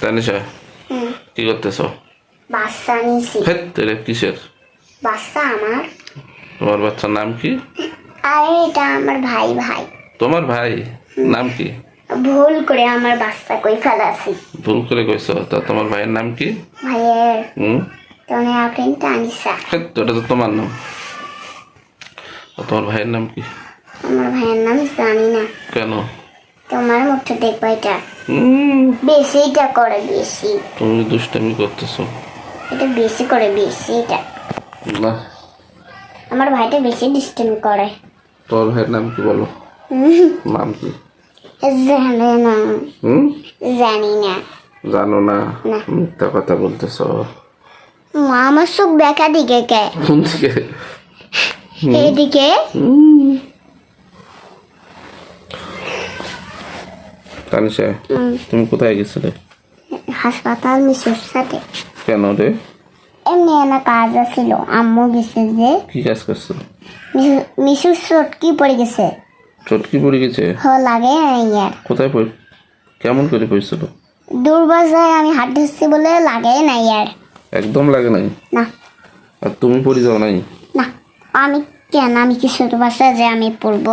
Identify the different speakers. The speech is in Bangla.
Speaker 1: তানিশা
Speaker 2: হুম।
Speaker 1: কি করতেছ?
Speaker 2: বাচ্চা নিছি।
Speaker 1: হেট তেরে কিসের?
Speaker 2: বাচ্চা আমার।
Speaker 1: তোমার বাচ্চার নাম কি?
Speaker 2: আরে এটা আমার ভাই ভাই।
Speaker 1: তোমার ভাই? নাম কি?
Speaker 2: ভুল করে আমার বাচ্চা কই ফেলাছি।
Speaker 1: ভুল করে কইছ তা তোমার ভাইয়ের নাম কি?
Speaker 2: ভাইয়ের।
Speaker 1: হুম।
Speaker 2: তনে আপনি
Speaker 1: হেট ওটা তো তোমার নাম। তোমার ভাইয়ের নাম কি?
Speaker 2: আমার ভাইয়ের নাম জানি না।
Speaker 1: কেন?
Speaker 2: তোমার মুখটা দেখব এটা।
Speaker 1: হুম।
Speaker 2: বেশিটা করে বেশি
Speaker 1: তুমি দুষ্টামি করতেছো।
Speaker 2: এটা বেশি করে বেশি এটা।
Speaker 1: না।
Speaker 2: আমার ভাইটা বেশি ডিস্টার্ব করে।
Speaker 1: তোমার ভাইয়ের নাম কি বলো?
Speaker 2: হুম,
Speaker 1: নাম কি?
Speaker 2: জানে না।
Speaker 1: হুম?
Speaker 2: জানি না।
Speaker 1: জানো না?
Speaker 2: না।
Speaker 1: মিথ্যা কথা বলতেছ।
Speaker 2: মা আমার চোখ দেখা দিকে কে?
Speaker 1: কোন দিকে?
Speaker 2: এদিকে?
Speaker 1: তানিশা তুমি কোথায় গেছিলে?
Speaker 2: হাসপাতাল মিশুর সাথে।
Speaker 1: কেন রে?
Speaker 2: এমনি কাজ আছিল আম্মু গেছে যে।
Speaker 1: কি কাজ করছ?
Speaker 2: মিশু- চটকি পড়ে গেছে।
Speaker 1: চটকি পড়ে গেছে?
Speaker 2: হ লাগে ইয়ার।
Speaker 1: কোথায় পড়ে? কেমন করে পড়ছিল?
Speaker 2: দুর্বাজায় আমি হাত ধরছি বলে লাগে না ইয়ার।
Speaker 1: একদম লাগে নাই?
Speaker 2: না।
Speaker 1: আর তুমি পড়ে যাও নাই?
Speaker 2: না। আমি কেন? আমি কি ছোট বাচ্চা যে আমি পড়ব?